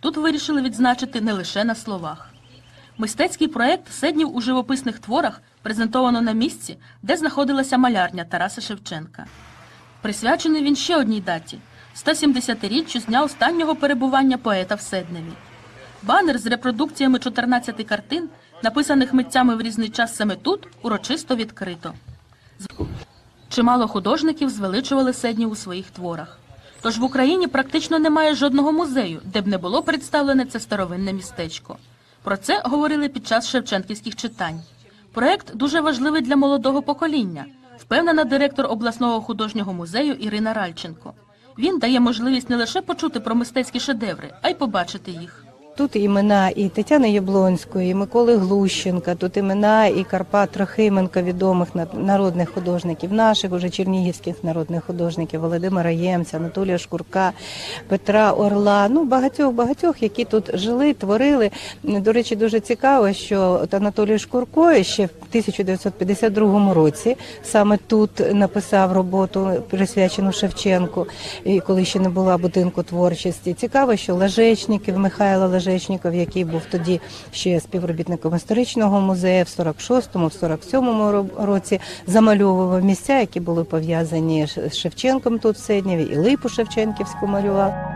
тут вирішили відзначити не лише на словах. Мистецький проєкт Седнів у живописних творах презентовано на місці, де знаходилася малярня Тараса Шевченка. Присвячений він ще одній даті 170-річчю з дня останнього перебування поета в Седневі. Банер з репродукціями 14 картин, написаних митцями в різний час саме тут, урочисто відкрито. Чимало художників звеличували Седнів у своїх творах. Тож в Україні практично немає жодного музею, де б не було представлене це старовинне містечко. Про це говорили під час шевченківських читань. Проект дуже важливий для молодого покоління, впевнена директор обласного художнього музею Ірина Ральченко. Він дає можливість не лише почути про мистецькі шедеври, а й побачити їх. Тут імена і Тетяни Яблонської, і Миколи Глущенка, тут імена і Карпа Трохименка, відомих народних художників, наших уже чернігівських народних художників, Володимира Ємця, Анатолія Шкурка, Петра Орла. Ну багатьох багатьох, які тут жили, творили. До речі, дуже цікаво, що от Анатолій Шкурко ще в 1952 році саме тут написав роботу присвячену Шевченку, і коли ще не була будинку творчості. Цікаво, що Лажечників, Михайло Лажечников, який був тоді ще співробітником історичного музею в 46-му, в 47-му ро- році, замальовував місця, які були пов'язані з Шевченком тут в Седнєві, і Липу Шевченківську малював.